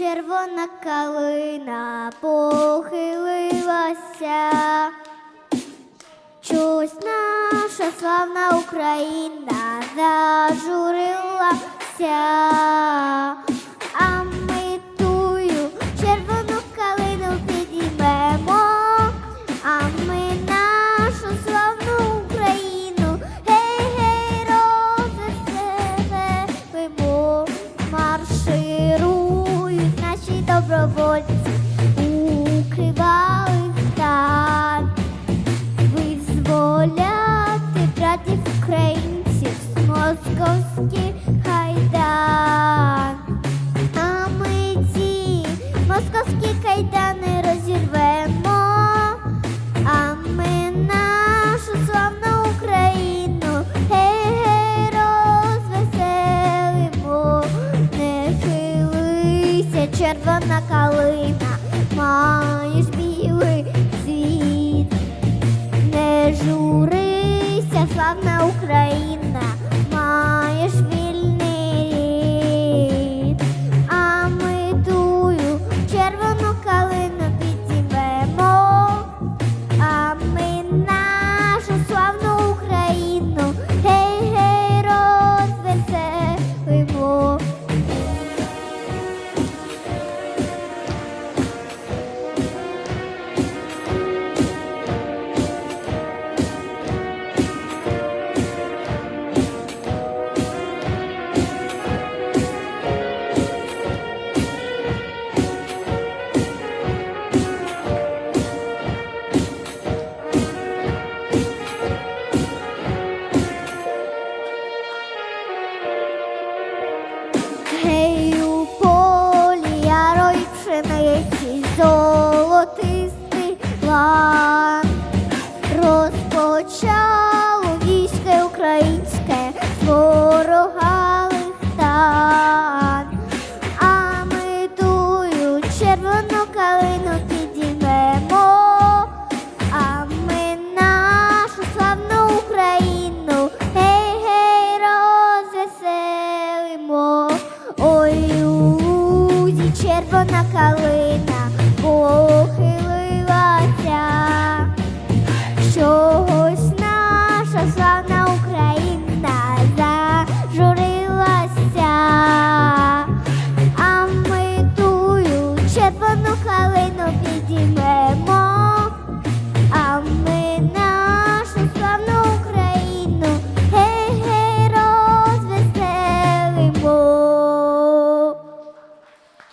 червона калина похилилася. Чусь наша славна Україна зажурилася, А ми ці московські кайдани розірвемо, а ми нашу славну Україну гей-гей. Не хилися, червона калина, маєш білий золотистий лан розпочав.